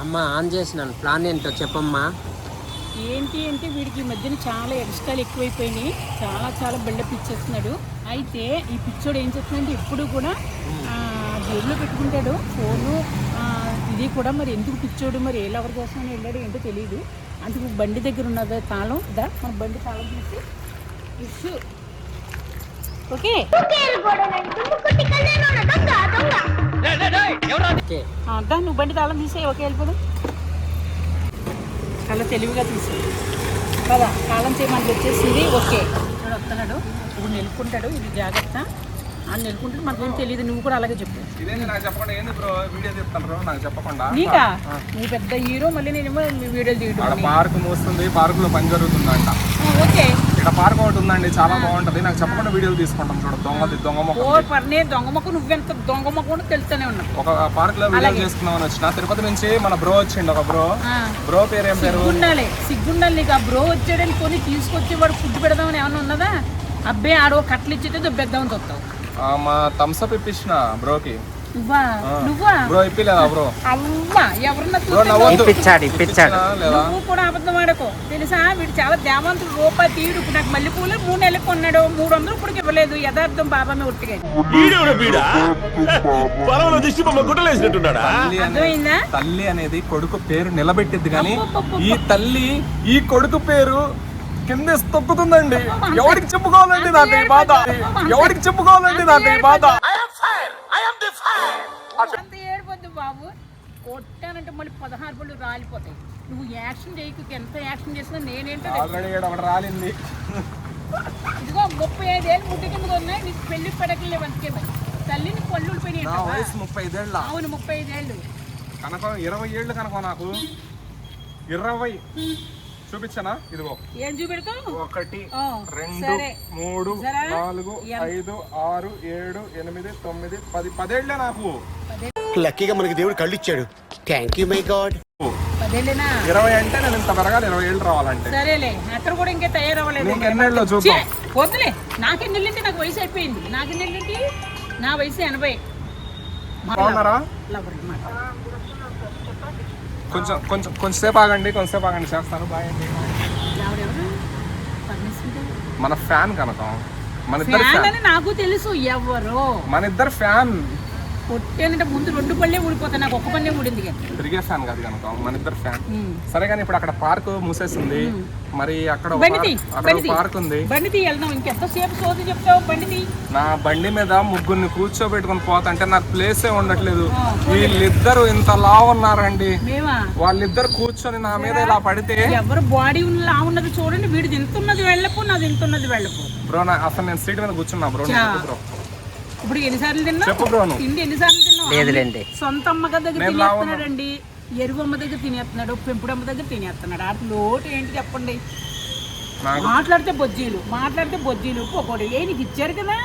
అమ్మ ఆన్ చేసినాను ప్లాన్ ఏంటో చెప్పమ్మా. ఏంటి అంటే వీడికి ఈ మధ్యన చాలా ఎక్స్ట్రాలు ఎక్కువైపోయినాయి. చాలా చాలా బిల్డప్ ఇచ్చేస్తున్నాడు. అయితే ఈ పిచ్చోడు ఏం చేస్తున్నాడంటే ఎప్పుడు కూడా ఆ, జేబులో పెట్టుకుంటాడు. ఫోను ఆ, ఇది కూడా మరి ఎందుకు పిచ్చోడు మరి ఏ లవర్ కోసం వెళ్ళాడు ఏంటో తెలియదు అందుకు బండి దగ్గర ఉన్నది తాళం. దా మన బండి తాళం తీసి ఇచ్చు ఓకే? నువ్వు బండి తాళం తీసే ఓకే వెళ్ళిపోదు. చాలా తెలివిగా తీసి కదా తాళం చేయమని వచ్చేసింది ఓకే. ఇక్కడ వస్తున్నాడు. ఇప్పుడు నిలుపుకుంటాడు ఇది జాగ్రత్త. అని నిలుపుకుంటాడు మనకేం తెలియదు నువ్వు కూడా అలాగే చెప్పు. నాకు చెప్పకుండా ఏంది బ్రో? వీడియో చెప్తాను బ్రో నాకు చెప్పకుండా. నీకా? నువ్వు పెద్ద హీరో మళ్ళీ నేనేమో వీడియోలు తీయడం పార్క్ మూస్తుంది పార్క్లో పని జరుగుతుందంట. ఓకే. ఇక్కడ పార్క్ ఒకటి ఉందండి చాలా బాగుంటది. నాకు చెప్పకుండా వీడియోలు తీసుకుంటాం చూడ. దొంగది దొంగ ఓ మొక్క పర్నే దొంగ మొక్క నువ్వెంత దొంగ మొక్క కూడా తెలుస్తూనే ఉన్నావు ఒక పార్క్లో వీడియో చేసుకుందామని వచ్చిన. తిరుపతి నుంచి మన బ్రో వచ్చిండు ఒక బ్రో. బ్రో పేరు ఏం పేరు? సిగ్గుండాలి సిగ్గుండాలి నీకు ఆ బ్రో వచ్చాడని కొని తీసుకొచ్చి వాడు ఫుడ్ పెడదామని ఏమన్నా ఉన్నదా? అబ్బే ఆడో కట్లు ఇచ్చితే దుబ్బెద్దామని ఆ, మా థమ్స్అప్ ఇప్పించిన బ్రోకి. నువ్వా? నువ్వా? బ్రో ఇప్పిలేదా బ్రో? అవ్వా ఎవరన్నా ఇప్పించాడు ఇప్పించాడు నువ్వు కూడా అబద్ధం ఆడకు. తెలుసా? వీడు చాలా దేవంతుడు రూపాయి తీయుడు. ఇప్పుడు నాకు మల్లెపూలు మూడు నెలలకు కొన్నాడు. మూడు వందలు ఇప్పుడు ఇవ్వలేదు. యథార్థం బాబా మీద ఉట్టిగా అర్థమైందా? తల్లి అనేది కొడుకు పేరు నిలబెట్టింది కానీ ఈ తల్లి ఈ కొడుకు పేరు కింద తొక్కుతుందండి. ఎవరికి చెప్పుకోవాలండి నాకు ఈ బాధ. ఎవరికి చెప్పుకోవాలండి నాకు ఈ బాధ. అంత ఏడిపోద్దు బాబు. కొట్టానంటే మళ్ళీ పదహారు పళ్ళు రాలిపోతాయి. నువ్వు యాక్షన్ చేయకు ఎంత యాక్షన్ చేసినా నేనేంటో రాలింది. ఇదిగో ముప్పై ఐదేళ్ళు ముట్టి కింద ఉన్నాయి నీకు పెళ్ళి పెడకలేవు అందుకే మరి. తల్లిని పళ్ళు వయసు ముప్పై ఐదేళ్ళ? అవును ముప్పై ఐదేళ్ళు. కనుక ఇరవై ఏళ్ళు కనుక నాకు. ఇరవై. చూపించనా? ఇదిగో. ఏం చూపెడతావు? ఒకటి రెండు మూడు. నాలుగు ఐదు ఆరు ఏడు ఎనిమిది తొమ్మిది పది. పదేళ్ళే నాకు. లక్కీగా మనకి దేవుడు కళ్ళు ఇచ్చాడు థ్యాంక్ యూ మై గాడ్ ఇరవై అంటే నేను ఇంత పెరగాలి ఇరవై ఏళ్ళు రావాలంటే. సరేలే అక్కడ కూడా ఇంకా తయారవ్వలేదు. నీకు ఎన్నేళ్ళలో ఛీ, చూద్దాం. వద్దులే. నాకెన్నెళ్ళంటే నాకు వయసు అయిపోయింది. నాకెన్నెళ్ళంటే నా వయసు ఎనభై. బాగున్నారా. కొంచెం కొంచెం కొంచెంసేపు ఆగండి కొంచెంసేపు ఆగండి. చేస్తాను. బాయ్ అండి. గారు. మన ఫ్యాన్ కనుక. మన ఇద్దరు నాకు తెలుసు. ఎవరో? మన ఇద్దరు ఫ్యాన్. కొట్టేనంటే ముందు రెండు పళ్ళే ఊడిపోతాయి. నాకు ఒక్క పళ్ళే ఊడింది కానీ తిరిగే ఫ్యాన్ కాదు కనుక మన ఇద్దరు ఫ్యాన్. సరే కానీ ఇప్పుడు అక్కడ పార్క్ మూసేసింది. మరి అక్కడ ఒక పార్క్- ఒక ఉంది. బండి వెళ్దాం. ఇంకెంతసేపు సోది చెప్తావు? బండి నా బండి మీద ముగ్గురిని కూర్చోబెట్టుకుని పోతంటే నాకు ప్లేసే ఉండట్లేదు. వీళ్ళిద్దరు ఇంత లావు ఉన్నారండి. వాళ్ళిద్దరు కూర్చొని నా మీద ఇలా పడితే ఎవరు బాడీ లా ఉన్నది చూడండి. వీడు తింటున్నది వెళ్ళపు నాది తింటున్నది వెళ్ళపు బ్రో నా అసలు నేను సీట్ మీద కూర్చున్నా బ్రో. బ్రో? ఇప్పుడు ఎన్నిసార్లు తిన్నా చెప్పు బ్రో నువ్వు తిండి ఎన్నిసార్లు తిన్నావు? సొంత అమ్మగారి దగ్గర నేను తినేస్తున్నాడండి. ఎరువమ్మ దగ్గర తినేస్తున్నాడు. పెంపుడమ్మ దగ్గర తినేస్తున్నాడు. ఆ లోటు ఏంటి చెప్పండి? నాకు మాట్లాడితే బొజ్జీలు. మాట్లాడితే బొజ్జీలు. పొకోడి ఏ నీకు ఇచ్చారు కదా?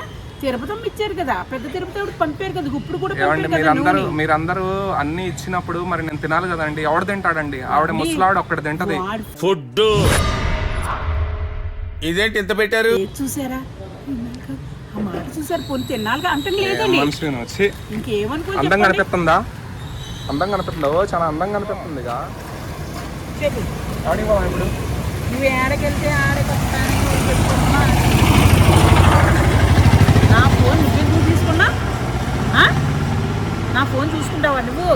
తిరుపతమ్మ ఇచ్చారు కదా? పెద్ద తిరుపతి పంపారు కదా? ఇప్పుడు కూడా మీరందరూ. మీరందరూ అన్ని ఇచ్చినప్పుడు మరి నేను తినాలి కదండి. ఎవడు తింటాడండి? ఆవిడ ముసలావిడ ఒక్కటి తింటది. ఫుడ్ ఇదేంటి ఇంత పెట్టారు? చూసారా? తిన్నాక ఆ మాట చూసారు పొని తిన్నాక అంటే లేదండి. మనిషి వచ్చి ఇంకేమనుకో అందం కనిపిస్తుందా? అందం కనిపిస్తుందా? ఓ చాలా అందం కనిపిస్తుంది ఇక. చెప్పు. ఇప్పుడు. నువ్వు ఏడకెళ్తే ఆడకొస్తాను పెట్టుకున్నా నా ఫోన్ నువ్వెందుకు తీసుకున్నా? నా ఫోన్ చూసుకుంటావా నువ్వు?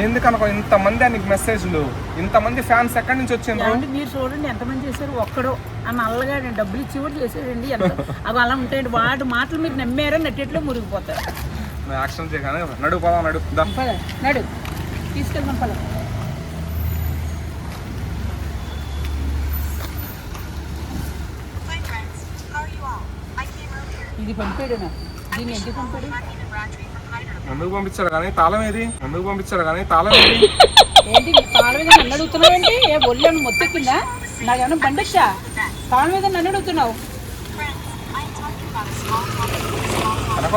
ఏంది కనుక ఇంతమంది నీకు మెసేజ్లు ఇంతమంది ఫ్యాన్స్ ఎక్కడి నుంచి వచ్చిండ్రు? ఏమంటే మీరు చూడండి ఎంతమంది చేశారు? ఒక్కడో ఆ నల్లగా డబ్బులు ఇచ్చి కూడా చేశాడండి. ఎంత? అవి అలా ఉంటాయండి. వాటి మాటలు మీరు నమ్మారో నెట్టెట్లో మురిగిపోతారు. యాక్షన్ చేయగానే నడు పోదాం నడు దా. పద నడు. తీసుకెళ్దాం పద. Hi friends, how are you all? I came earlier. ఇది పంపాడు నాకు దీన్ని ఎందుకు పంపాడు? ఎందుకు పంపించారు కానీ తాళం ఏది? ఎందుకు పంపించారు కానీ తాళం ఏది? ఏంటి తాళం మీద నన్ను అడుగుతున్నావు ఏంటి? ఏ ఒళ్ళను మొత్తెక్కిందా? నాకేమన్నా బండొచ్చా? తాళం మీద నన్ను అడుగుతున్నావు. కనుక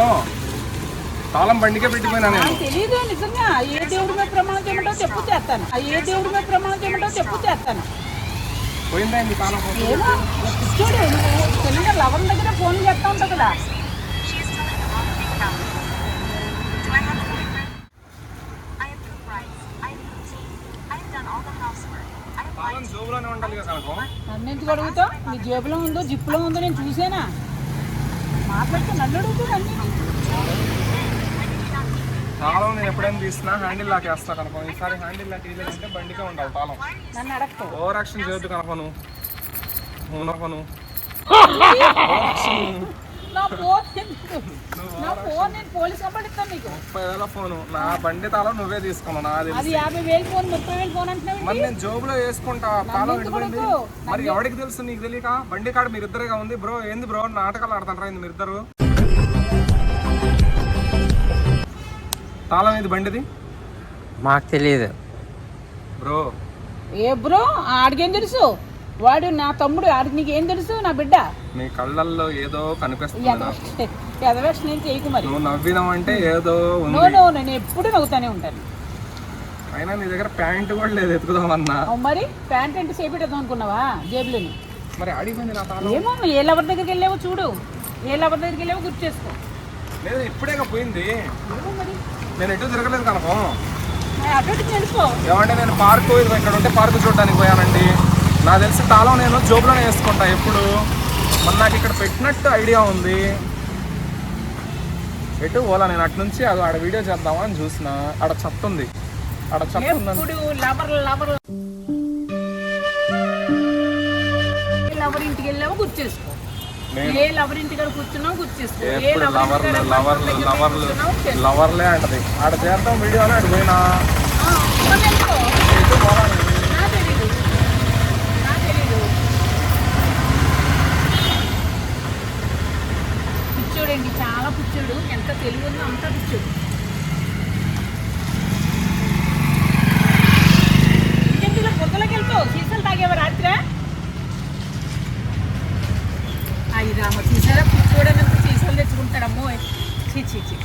తాళం బండికే పెట్టిపోయినా నేను. తెలియదు నిజంగా. ఏ దేవుడి మీద ప్రమాణం చేయమంటావు చెప్పు చేస్తాను. ఆ ఏ దేవుడి మీద ప్రమాణం చేయమంటావు చెప్పు చేస్తాను. పోయిందా తాళం? ఏమో చూడు నువ్వు తెలియదు? లవర్ దగ్గర ఫోన్ చేస్తా ఉంటావు కదా. జోబులోనే ఉండాలి కదా కనుక. నన్ను ఎందుకు అడుగుతావు? నీ జేబులో ఉందో జిప్పులో ఉందో నేను చూసానా? మాట్లాడితే నన్ను అడుగుతావు అన్నీ తాళం నేను ఎప్పుడైనా తీసినా హ్యాండిల్ లాక్ వేస్తా కనుక. ఈసారి హ్యాండిల్ లాక్ వేయలేదంటే బండికే ఉండాలి తాళం నన్ను అడగతావు ఓవర్ యాక్షన్ చేయొద్దు కనుకను కనుకను నా ఫోన్ ఎందుకు? నా ఫోన్ నేను పోలీస్ కంప్లైంట్ ఇస్తాను నీకు. ముప్పై వేల ఫోను. నా బండి తాళం నువ్వే తీసుకున్నావు నా అది తెలిసి యాభై వేలు ఫోన్ ముప్పై వేలు ఫోన్ అంటున్నావు మరి నేను జోబులో వేసుకుంటా తాళం ఎటుపోయింది ఎందుకు? మరి ఎవరికి తెలుసు నీకు తెలియక? బండి కాడ మీరు ఇద్దరుగా ఉంది. బ్రో ఏంది బ్రో? నాటకాలు ఆడతారా ఏంది మీరు ఇద్దరు తాళం ఏది బండిది? మాకు తెలియదు బ్రో. ఏ బ్రో ఆడికేం తెలుసు? వాడు నా తమ్ముడు ఆడికి నీకు ఏం తెలుసు నా బిడ్డ? నీ కళ్ళల్లో ఏదో కనిపిస్తుంది నువ్వు నవ్వినావంటే ఏదో నో ఉంది. నో నేను ఎప్పుడు నవ్వుతానే ఉంటాను. అయినా నీ దగ్గర ప్యాంట్ కూడా లేదు ఎత్తుకుదామన్నా. మరి ప్యాంట్ అంటే చేపెట్టేద్దాం అనుకున్నావా? జేబులోని. మరి అడిగిపోయింది నా తాళం. ఏమో ఏ లవర్ దగ్గరికి వెళ్ళావో చూడు. ఏ లవర్ దగ్గరికి వెళ్ళావో గుర్తు చేసుకో. లేదు ఇప్పుడే పోయింది. నేను ఎటు తిరగలేదు కనుక. అటు ఏమంటే నేను పార్క్ ఇక్కడ ఉంటే పార్క్ చూడడానికి పోయానండి. నాకు తెలిసి తాళం నేను జోబులోనే వేసుకుంటా ఎప్పుడు. మరి నాకు ఇక్కడ పెట్టినట్టు ఐడియా ఉంది. ఎటు పోలా నేను అటు నుంచి అది ఆడ వీడియో చేద్దామా అని చూసిన. ఆడ చెత్త ఉంది. ఆడ లవర్ ఇంటికి వెళ్ళావో ఏ లవర్ ఇంటి దగ్గర కూర్చున్నావు లవర్లు అంటది. ఆడ చేద్దాం వీడియోలో ఆడ పోయినా ఆ, మరి ఎందుకో? ఎటు పోలా నేను. నాకు తెలీదు నాకు తెలీదు పిచ్చోడండి చాలా పిచ్చోడు. ఎంత తెలివి ఉందో అంత పిచ్చోడు. ఇలా బుద్ధలోకి వెళ్తావు? సీసాలు తాగేవా రాత్రి? అయ్యి రామ సీసారా పిచ్చోడనంత సీసాలు తెచ్చుకుంటాడు. అమ్మో చీ చీ చీ.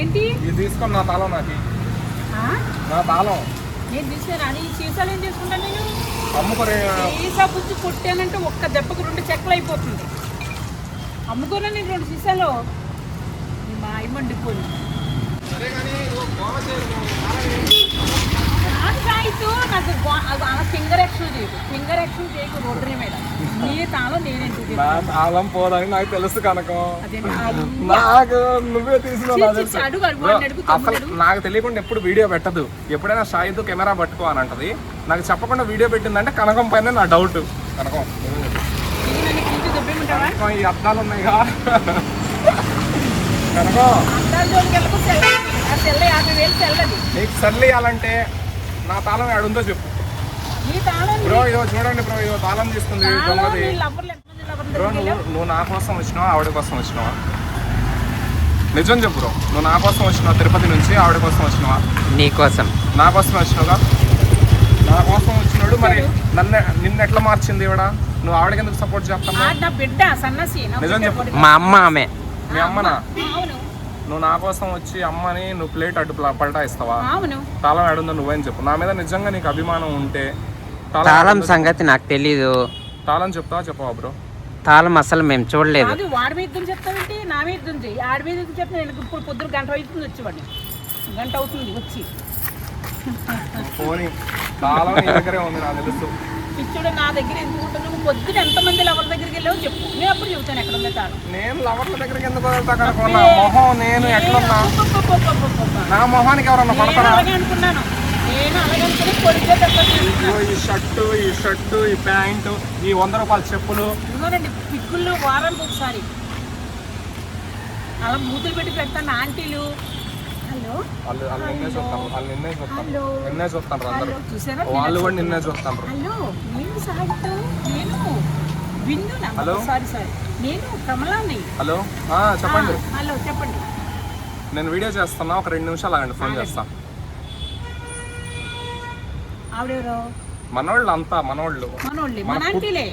ఏంటి? ఇది తీసుకొని నా తాళం నాకు. ఆ? నా తాళం. నేను తీసాను అని ఈ సీసాలు ఏం చేసుకుంటాను నేను? సీసా బుద్ధి కొట్టానంటే ఒక్క దెబ్బకు రెండు చెక్కలు అయిపోతుంది. అమ్ముకోనా నేను రెండు సీసాలు. మా అయ్యమండిపోయి సాయితు నాకు అలా ఫింగర్ చేయకు. ఫింగర్ చేయకు మీద. నీ నేనేంటి తాళం పోదని నాకు తెలుసు కనుక. నాకు నువ్వే తమ్ముడు అసలు నాకు తెలియకుండా ఎప్పుడు వీడియో పెట్టదు. ఎప్పుడైనా షాయితో కెమెరా పట్టుకో అని అంటది. నాకు చెప్పకుండా వీడియో పెట్టిందంటే కనకం పైన నా డౌట్ కనకం. ఈ అద్దాలు ఉన్నాయిగా కనకం. నీకు సెల్ ఇవ్వాలంటే నా తాళం ఏడుందో చెప్పు. నీ తాళం బ్రో ఇదో చూడండి బ్రో ఇదో తాళం తీసుకుంది దొంగది. నీ బ్రో నువ్వు? నువ్వు నా కోసం వచ్చినావా ఆవిడ కోసం వచ్చినావా? నిజం చెప్పు బ్రో నువ్వు నా కోసం వచ్చినావా తిరుపతి నుంచి ఆవిడ కోసం వచ్చినావా? నీకోసం నా కోసం వచ్చినావుగా? నా కోసం వచ్చినాడు మరి నన్ను నిన్ను ఎట్లా మార్చింది ఇవిడ నువ్వు ఆవిడకి ఎందుకు సపోర్ట్ నా బిడ్డ సన్నసి నా నిజం చెప్పు. మా అమ్మ ఆమె. మీ అమ్మనా? నువ్వు నా కోసం వచ్చి అమ్మని నువ్వు ప్లేట్ అడ్డు పల- పల్టా ఇస్తావా? తాళం ఏడుందో నువ్వేం చెప్పు. నా మీద నిజంగా నీకు అభిమానం ఉంటే తాళం సంగతి నాకు తెలీదు. తాళం చెప్తావా చెప్పవా బ్రో? తాళం అసలు మేము చూడలేదు. వాడి మీద యుద్ధం చెప్తావేంటి? నా మీద యుద్ధం చెయ్యి. ఆడి మీద యుద్ధం చెప్తా నేను ఇప్పుడు పొద్దున గంట అవుతుంది వచ్చేవాడిని గంట అవుతుంది వచ్చి. పోనీ. తాళం దగ్గరే ఉంది నాకు తెలుసు. పిచ్చుడు నా దగ్గర ఎందుకు ఉంటుంది? నువ్వు పొద్దున ఎంతమంది ఎవరి దగ్గరికి వెళ్ళావో చెప్పు. నేను అప్పుడు చెబుతాను ఎక్కడ ఉందో తాను. నేను లవర్ల దగ్గరికి ఎందుకు వెళ్తా మొహం నేను నా మొహానికి ఎవరన్నా నేను పడతారా అనుకున్నాను. నేను అలాగే అనుకుని కొడితే ఇదిగో ఈ షర్టు ఈ షర్టు ఈ ప్యాంటు ఈ వంద రూపాయల చెప్పులు. ఇదిగోనండి పిక్కుళ్ళు వారానికి ఒకసారి. అలా మూతులు పెట్టి పెడతాను ఆంటీలు. హలో. వాళ్ళు నిన్నే చూస్తారు వాళ్ళు నిన్నే చూస్తారు. నిన్నే చూస్తారు అందరూ. వాళ్ళు కూడా నిన్నే చూస్తారు హలో నేను సాగితో నేను విన్ను హలో. Sorry sorry. నేను కమలాని. హలో. చెప్పండి. హలో చెప్పండి. నేను వీడియో చేస్తున్నా. ఒక రెండు నిమిషాలు ఆగండి. ఫోన్ చేస్తా. ఆవిడెవరో? మనోళ్ళు. అంతా మనోళ్ళు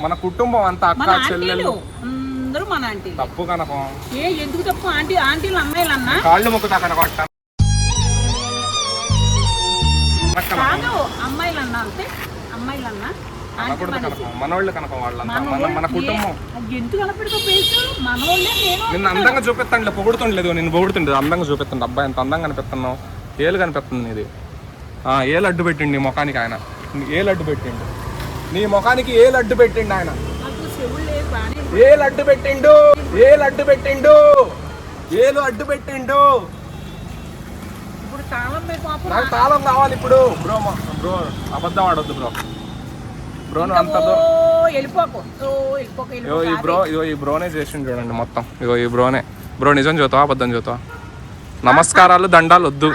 మన కుటుంబం అంతా అక్క చెల్లెళ్ళు. అందరూ మన ఆంటీలు. తప్పు కనకం ఏ ఎందుకు తప్పు? ఆంటీ ఆంటీలు అమ్మాయిలు అన్నా కాళ్ళు మొక్కుతా కనకొట్ట కాదు అమ్మాయిలు అన్నా అంతే. అమ్మాయిలు అన్నా ఆంటీ అనకూడదు మనిషి. కనకం మనోళ్ళు కనకం వాళ్ళంతా. మన కుటుంబం. నిన్ను అందంగా చూపిస్తాండి పొగుడుతుండలేదు నేను పొగుడుతుండేది. అందంగా చూపిస్తుండే. అబ్బాయి ఎంత అందంగా కనిపిస్తున్నావు ఏలు కనిపిస్తుంది ఇది ఆ, ఏ లడ్డు పెట్టిండు నీ ముఖానికి ఆయన. ఏ లడ్డు పెట్టిండు. నీ ముఖానికి ఏ లడ్డు పెట్టిండు ఆయన. ఏ లడ్డు పెట్టిండు. ఏ లడ్డు పెట్టిండు. ఏలు అడ్డు పెట్టిండు ఇప్పుడు తాళం మీద పాపం నాకు తాళం కావాలి ఇప్పుడు. బ్రో బ్రో అబద్ధం ఆడొద్దు బ్రో. బ్రో అంత వెళ్ళిపోకు. ఈ బ్రో ఇగో ఈ బ్రోనే చేసిండు చూడండి మొత్తం. ఇగో ఈ బ్రోనే. బ్రో నిజం చూతావా? అబద్ధం చూతావా? నమస్కారాలు దండాలు వద్దు.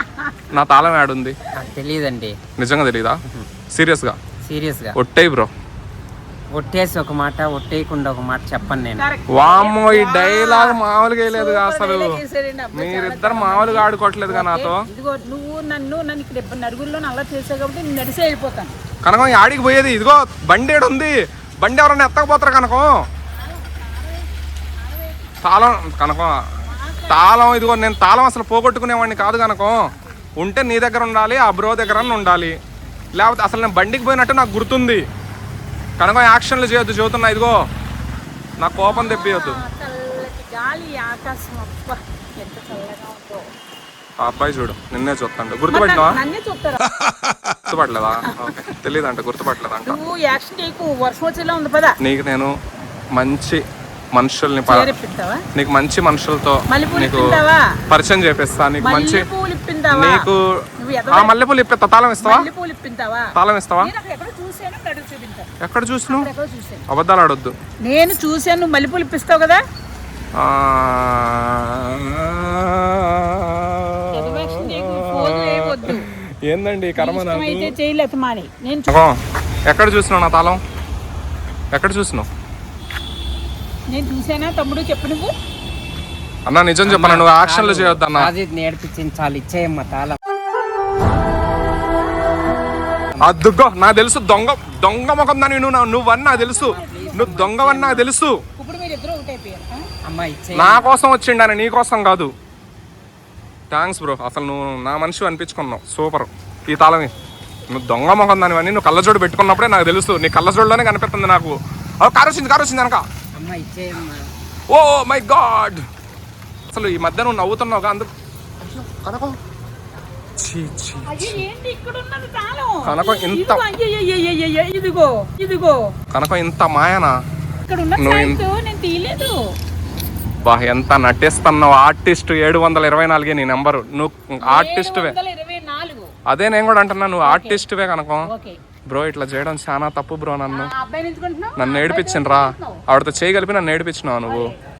నా తాళం యాడుంది. నాకు తెలియదండి. నిజంగా తెలీదా? సీరియస్గా? సీరియస్గా. ఒట్టేయి బ్రో. ఒట్టేసి ఒక మాట ఒట్టేయకుండా ఒక మాట చెప్పను నేను. వామ్మో ఈ డైలాగ్ మామూలుగా వేయలేదుగా అసలు. మీరిద్దరు మామూలుగా ఆడుకోవట్లేదుగా నాతో. ఇదిగో నువ్వు నన్ను నన్ను ఇక్కడ నలుగురిలో అలా చేసావు కాబట్టి నేను నడిసే వెళ్ళిపోతాను కనకం ఈ ఆడికి పోయేది ఇదిగో బండి ఉంది. బండి ఎవరైనా ఎత్తకపోతారు కనకం? తాళం కనకం తాళం ఇదిగో నేను తాళం అసలు పోగొట్టుకునేవాడిని కాదు కనకం. ఉంటే నీ దగ్గర ఉండాలి ఆ బ్రో దగ్గర ఉండాలి. లేకపోతే అసలు నేను బండికి పోయినట్టు నాకు గుర్తుంది. కనకం యాక్షన్లు చేయొద్దు చెబుతున్నా ఇదిగో. నా కోపం తెప్పియొద్దు. ఆ చల్లటి గాలి ఆకాశం అబ్బా ఎంత చల్లగా ఉందో. ఆ అబ్బాయి చూడు నిన్నే చూస్తాండు. నన్నే చూస్తారా? గుర్తుపట్టలేదా? వర్షం వచ్చేలా ఉంది పదా. నీకు నేను మంచి మనుషుల్ని నీకు మంచి మనుషులతో నీకు పరిచయం చేపిస్తా నీకు మంచి నీకు ఆ మల్లెపూలు ఇప్పిస్తా తాళం ఇస్తావా? తాళం ఇస్తావా? ఎక్కడో చూసినావు? అబద్ధాలు ఆడొద్దు. నేను చూశాను నువ్వు మల్లెపూలు ఇప్పిస్తావు కదా. ఏందండి కర్మ ఎక్కడ చూసినావు నా తాళం? ఎక్కడ చూసినావు? నేను చూసానా తమ్ముడు? చెప్పు నువ్వు. అన్న నిజం చెప్పను? నువ్వు యాక్షన్లు చేయొద్దు అన్న అది నేర్పించింది చాలు ఇచ్చేయమ్మ తాళం. అద్దుగో నాకు తెలుసు దొంగ దొంగ ముఖం దాని నువ్వు నా- నువ్వని నాకు తెలుసు. నువ్వు దొంగవని నాకు తెలుసు. ఇప్పుడు మీరు ఇద్దరు ఒకటైపోయారు ఆ? అమ్మ ఇచ్చే. నా కోసం వచ్చిండు ఆయన నీ కోసం కాదు. థ్యాంక్స్ బ్రో అసలు నువ్వు నా మనిషి అనిపించుకున్నావు. సూపర్ ఈ తాళమి. నువ్వు దొంగ ముఖం దానివని నువ్వు కళ్ళజోడు పెట్టుకున్నప్పుడే నాకు తెలుసు. నీ కళ్ళజోడులోనే కనిపిస్తుంది నాకు. ఓ కారు వచ్చింది కారు వచ్చింది ఇచ్చేయమ్మ ఓ మై గాడ్ అసలు ఈ మధ్య నువ్వు నవ్వుతున్నావుగా అందుకు. కనకం. కనకం ఇంత- ఇదిగో, అయ్యయ్యయ్యయ్యయ్య, ఇదిగో ఇదిగో కనకం ఇంత మాయనా బా ఎంత నటిస్తున్నావు ఆర్టిస్ట్ ఏడు వందల ఇరవై నాలుగే నీ నెంబరు నువ్వు ఆర్టిస్ట్వే అదే నేను కూడా అంటున్నా నువ్వు ఆర్టిస్ట్వే కనకం బ్రో ఇట్లా చేయడం చాలా తప్పు బ్రో నన్ను నన్ను ఏడిపించిన రా ఆవిడతో చేయగలిపి నన్ను ఏడిపించినావు నువ్వు